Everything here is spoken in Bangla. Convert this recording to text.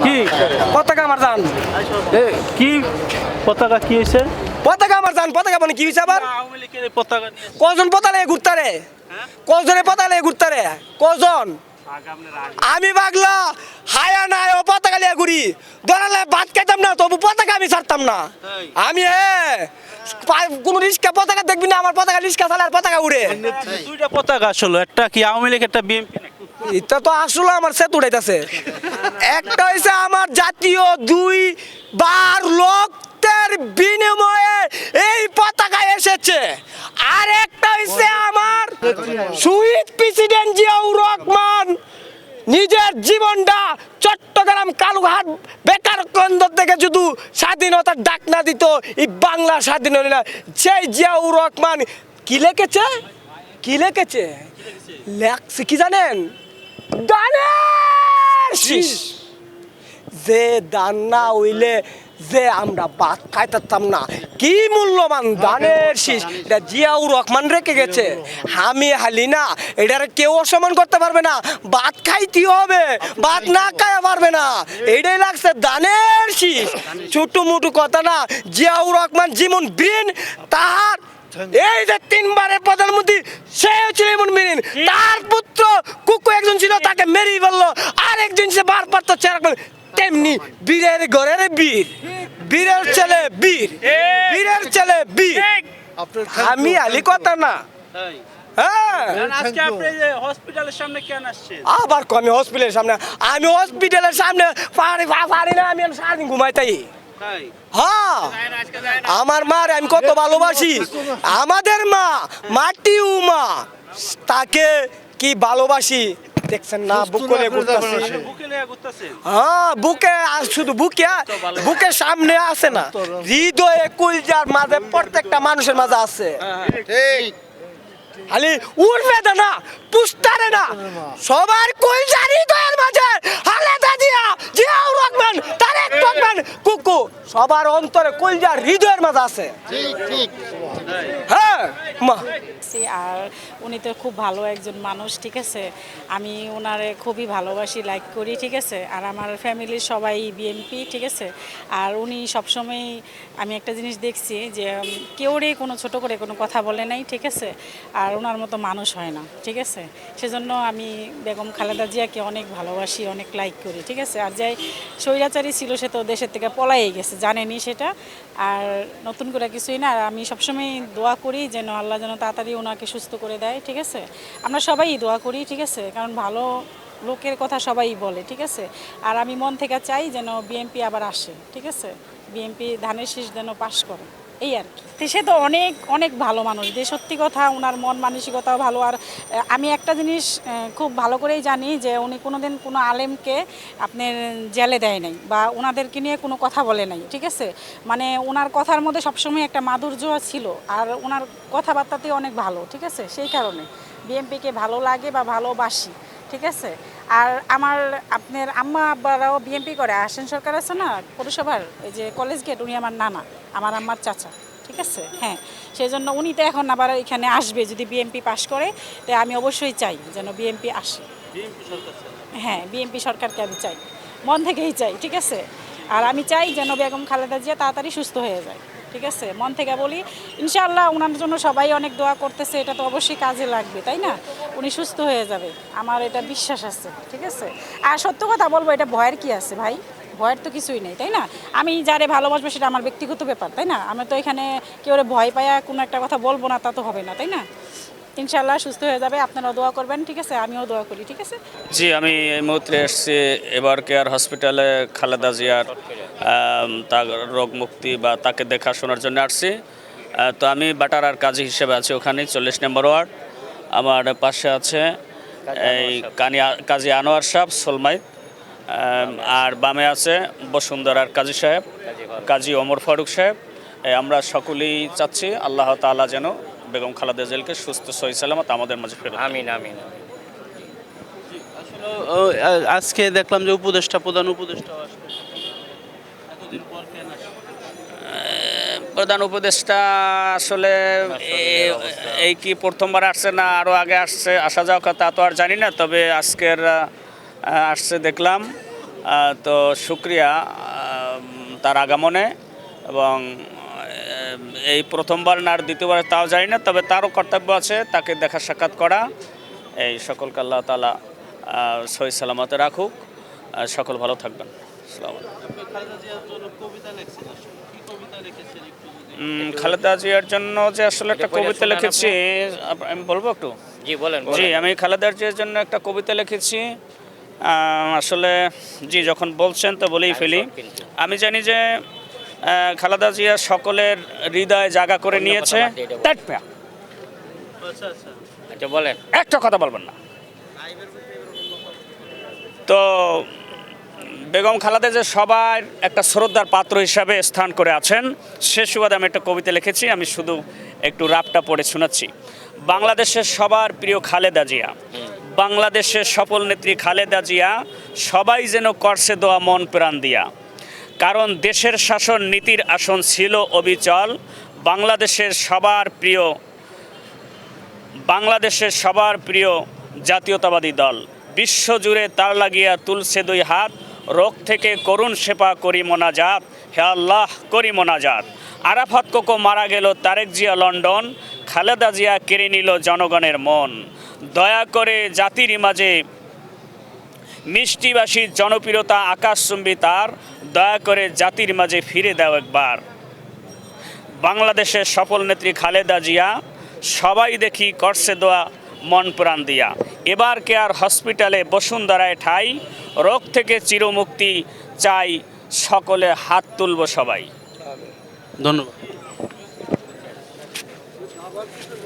কি? পতাকা আমার জান। কি? পতাকা কি হয়েছে? পতাকা আমার জান পতাকা মানে কি হয়েছে আবার? আওয়ামী লীগের এই পতাকা নিয়ে কজন পতাকা নিয়ে ঘুরতে রে? কজনে পতাকা নিয়ে ঘুরতে রে? কজন আমি বাগলা হায়া নাই ও পতাকা নিয়ে ঘুরি। দরালে ভাত খাইতাম না তবু পতাকা আমি ছাড়তাম না। আমি হে পা- কোনো রিস্কা পতাকা দেখবি না আমার পতাকা রিস্কা চালে আর পতাকা উড়ে। দুইটা পতাকা আসলো একটা কি আওয়ামী লীগ একটা বিএনপি এটা তো আসলে আমার সেত উড়াইতেছে একটা হইছে আমার জাতীয় দুই বার লোকের বিনিময়ে এই পতাকা এসেছে। আর একটা হইছে আমার শহীদ প্রেসিডেন্ট জিয়াউর রহমান নিজের জীবনটা চট্টগ্রাম কালুঘাট বেকার কেন্দ্র থেকে শুধু স্বাধীনতার ডাক না দিত এই বাংলা স্বাধীন না। সেই জিয়াউর রহমান কি লিখেছে? কি লিখেছে? লেখছে কি জানেন? দানের শীষ যে দান না হইলে যে আমরা ভাত খাইতাম না, কি মূল্যবান দানের শীষ এটা জিয়াউর রহমান রেখে গেছে। আমি হালি না, এটার কেউ অসম্মান করতে পারবে না। ভাত খাইতে হবে, ভাত না খাইয়া পারবে না। এটাই লাগছে দানের শীষ ছোট মোটু কথা না, জিয়াউর রহমান যেমন ব্রেন তাহার এই যে তিনবারের প্রধানমন্ত্রী সে ছিল এমন মিনিন। তার পুত্র কুকু একজন ছিল তাকে মেরিয়ে ফেলল আর একজন সে বার পারতো চেরা তেমনি বীরের ঘরের বীর। বীরের ছেলে বীর। বীরের ছেলে বীর। আমি আলি কথা না। হ্যাঁ। আজকে আপনি এই যে হসপিটালের সামনে আবার কমি হসপিটালের সামনে। আমি হসপিটালের সামনে পারি না আমি সারাদিন ঘুমাই তাই তাই। হ্যাঁ আমার মার আমি কত ভালোবাসি। আমাদের মা মাটি মা তাকে কি ভালোবাসি? দেখছেন না বুকে হ্যাঁ বুকে আর শুধু বুকে বুকের সামনে আছে না। হৃদয়ে কুলজার মাঝে প্রত্যেকটা মানুষের মাঝে আছে। খালি উড়বে না পুস্তারে না। সবার কুলজার হৃদয়ের মাঝে হালেদা দিয়া জিয়াউর রহমান তারেক কুকু সবার অন্তরে কলজার হৃদয়ের মাঝে আছে। হ্যাঁ? আর উনি তো খুব ভালো একজন মানুষ ঠিক আছে? আমি ওনারে খুবই ভালোবাসি লাইক করি ঠিক আছে? আর আমার ফ্যামিলির সবাই বিএনপি ঠিক আছে? আর উনি সবসময় আমি একটা জিনিস দেখছি যে উম, কেউরে কোনো ছোট করে কোনো কথা বলে নাই ঠিক আছে? আর ওনার মতো মানুষ হয় না ঠিক আছে? সেজন্য আমি বেগম খালেদা জিয়াকে অনেক ভালোবাসি অনেক লাইক করি ঠিক আছে? আর যাই স্বৈরাচারী ছিল সে তো দেশের থেকে পলাই গেছে জানেনি সেটা? আর নতুন করে কিছুই না আর আমি সবসময় দোয়া করি যেন আল্লাহ যেন তাড়াতাড়ি ওনাকে সুস্থ করে দেয়, ঠিক আছে? আমরা সবাই দোয়া করি, ঠিক আছে? কারণ ভালো লোকের কথা সবাই বলে, ঠিক আছে? আর আমি মন থেকে চাই যেন বিএমপি আবার আসে, ঠিক আছে? বিএমপি ধানের শীষ যেন পাশ করে। এই আর কি। সে তো অনেক অনেক ভালো মানুষ। যে সত্যি কথা ওনার মন মানসিকতাও ভালো। আর আমি একটা জিনিস খুব ভালো করেই জানি যে উনি কোনো দিন কোনো আলেমকে আপনার জেলে দেয় নাই বা ওনাদেরকে নিয়ে কোনো কথা বলে নাই, ঠিক আছে? মানে ওনার কথার মধ্যে সবসময় একটা মাধুর্য ছিল আর ওনার কথাবার্তাতে অনেক ভালো, ঠিক আছে? সেই কারণে। বিএমপিকে ভালো লাগে বা ভালোবাসি, ঠিক আছে? আর আমার আপনার আম্মা আব্বারাও বিএমপি করে আসেন সরকার আছে না পৌরসভার এই যে কলেজ গেট উনি আমার নানা আমার আম্মার চাচা ঠিক আছে? হ্যাঁ সেই জন্য উনি তো এখন আবার এখানে আসবে যদি বিএমপি পাশ করে তো আমি অবশ্যই চাই যেন বিএমপি আসে। বিএনপি চালায়। হ্যাঁ বিএনপি সরকারকে আমি চাই মন থেকেই চাই ঠিক আছে? আর আমি চাই যেন বেগম খালেদা জিয়া তাড়াতাড়ি সুস্থ হয়ে যায় ঠিক আছে? মন থেকে বলি ইনশাআল্লাহ ওনার জন্য সবাই অনেক দোয়া করতেছে এটা তো অবশ্যই কাজে লাগবে তাই না? উনি সুস্থ হয়ে যাবে। আমার এটা বিশ্বাস আছে, ঠিক আছে? আর সত্য কথা বলব, এটা ভয়ের কি আছে ভাই? ভয়ের তো কিছুই নেই, তাই না? আমি যারে ভালোবাসবো সেটা আমার ব্যক্তিগত ব্যাপার, তাই না? আমি তো এখানে কেউ ভয় পায়া কোনো একটা কথা বলব না, তা তো হবে না, তাই না? ইনশাআল্লাহ সুস্থ হয়ে যাবে, আপনারাও দোয়া করবেন, ঠিক আছে? আমিও দোয়া করি, ঠিক আছে? জি, আমি এই মুহূর্তে এসেছি এবার কেয়ার হসপিটালে খালেদা জিয়ার তার রোগ মুক্তি বা তাকে দেখাশোনার জন্য আসছি। তো আমি বাটারার কাজী হিসেবে আছি ওখানে, চল্লিশ নম্বর ওয়ার্ড। আমার পাশে আছে এই কানি কাজী আনোয়ার সাহেব সোলমাই আর বামে আছে বসুন্ধরার কাজী সাহেব কাজী ওমর ফারুক সাহেব। আমরা সকলেই চাচ্ছি আল্লাহ তাআলা যেন বেগম খালাদা জিয়াকে সুস্থ সহি সালামত আমাদের মাঝে ফেরত আমিন আমিন ও- আজকে দেখলাম যে উপদেষ্টা প্রধান উপদেষ্টা আসবে এতদিন পর কেন আসবে? প্রধান উপদেষ্টা আসলে এই কি প্রথমবার আসছে না আরও আগে আসছে? আসা যাওয়া কথা তো আর জানি না, তবে আজকের আসছে দেখলাম। তো শুক্রিয়া তার আগমনে এবং এই প্রথমবার না আর দ্বিতীয়বার তাও জানি না, তবে তারও কর্তব্য আছে তাকে দেখা সাক্ষাৎ করা। এই সকলকে আল্লাহ তালা সহি সালামতে রাখুক। সকল ভালো থাকবেন। আসসালামু খালেদা জিয়ার জন্য যে আসলে একটা কবিতা লিখেছি আমি বলব একটু? জি বলেন জি আমি খালেদা জিয়ার জন্য একটা কবিতা লিখেছি। আসলে জি যখন বলছেন তো বলেই ফেলি। আমি জানি যে খালেদা জিয়া সকলের হৃদয় জায়গা করে নিয়েছে। আচ্ছা আচ্ছা। আচ্ছা বলেন। একটা কথা বলবেন না। তো বেগম খালেদা যে সবার একটা শ্রদ্ধার পাত্র হিসাবে স্থান করে আছেন। সে সুবাদে আমি একটা কবিতা লিখেছি, আমি শুধু একটু রাপটা পড়ে শোনাচ্ছি। বাংলাদেশের সবার প্রিয় খালেদা জিয়া, বাংলাদেশের সফল নেত্রী খালেদা জিয়া, সবাই যেন করছে দোয়া, মন প্রাণ দিয়া। কারণ দেশের শাসন নীতির আসন ছিল অবিচল। বাংলাদেশের সবার প্রিয়, বাংলাদেশের সবার প্রিয় জাতীয়তাবাদী দল। বিশ্বজুড়ে তার লাগিয়া তুলছে দুই হাত। রোগ থেকে করুণ সেপা করি মোনাজাত। হে আল্লাহ, করি মোনাজাত। আরাফাত কোকো মারা গেল তারেক জিয়া লন্ডন, খালেদা জিয়া কেড়ে নিল জনগণের মন। দয়া করে জাতির মাঝে মিষ্টিবাসীর জনপ্রিয়তা আকাশচুম্বী তার, দয়া করে জাতির মাঝে ফিরে দাও একবার। বাংলাদেশের সফল নেত্রী খালেদা জিয়া, সবাই দেখি করছে দোয়া মন প্রাণ দিয়া। এবার কেয়ার হসপিটালে বসুন্ধরায় ঠাই, রোগ থেকে চিরমুক্তি চাই সকলে হাত তুলব সবাই। ধন্যবাদ।